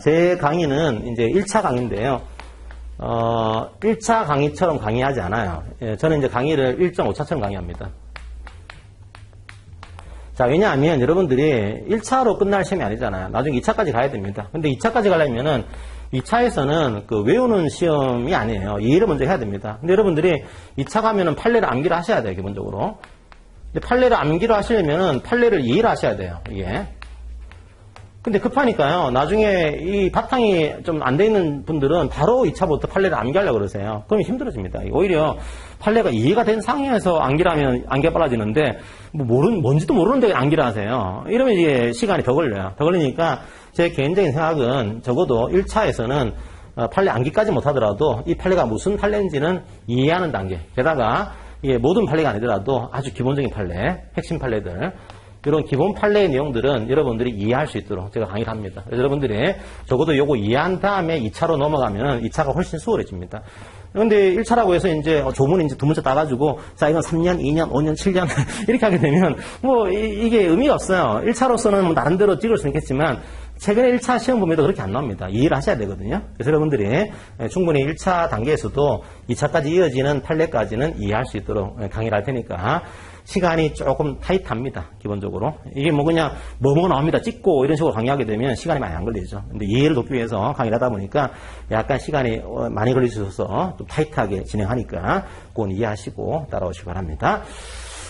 제 강의는 이제 1차 강의인데요. 어, 1차 강의처럼 강의하지 않아요. 예, 저는 이제 강의를 1.5차처럼 강의합니다. 자, 왜냐하면 여러분들이 1차로 끝날 시험이 아니잖아요. 나중에 2차까지 가야 됩니다. 근데 2차까지 가려면은 2차에서는 그 외우는 시험이 아니에요. 이해를 먼저 해야 됩니다. 근데 여러분들이 2차 가면은 판례를 암기를 하셔야 돼요, 기본적으로. 근데 판례를 암기를 하시려면은 판례를 이해를 하셔야 돼요, 이게. 근데 급하니까요. 나중에 이 바탕이 좀 안 돼 있는 분들은 바로 2차부터 판례를 암기하려고 그러세요. 그러면 힘들어집니다. 오히려 판례가 이해가 된 상황에서 암기하면 암기가 빨라지는데 뭐 모르는 뭔지도 모르는데 암기를 하세요. 이러면 이게 시간이 더 걸려요. 더 걸리니까 제 개인적인 생각은 적어도 1차에서는 판례 암기까지 못하더라도 이 판례가 무슨 판례인지는 이해하는 단계. 게다가 이게 모든 판례가 아니더라도 아주 기본적인 판례, 핵심 판례들 이런 기본 판례의 내용들은 여러분들이 이해할 수 있도록 제가 강의를 합니다. 여러분들이 적어도 요거 이해한 다음에 2차로 넘어가면 2차가 훨씬 수월해집니다. 그런데 1차라고 해서 이제 조문 이제 두 문자 따가지고 자 이건 3년, 2년, 5년, 7년 이렇게 하게 되면 뭐 이, 게 의미가 없어요. 1차로서는 뭐 나름대로 찍을 수 있겠지만 최근에 1차 시험 보면도 그렇게 안 나옵니다. 이해를 하셔야 되거든요. 그래서 여러분들이 충분히 1차 단계에서도 2차까지 이어지는 판례까지는 이해할 수 있도록 강의를 할 테니까 시간이 조금 타이트합니다. 기본적으로. 이게 뭐 그냥 뭐뭐 나옵니다. 찍고 이런 식으로 강의하게 되면 시간이 많이 안 걸리죠. 근데 이해를 돕기 위해서 강의를 하다 보니까 약간 시간이 많이 걸리셔서 좀 타이트하게 진행하니까 그건 이해하시고 따라오시기 바랍니다.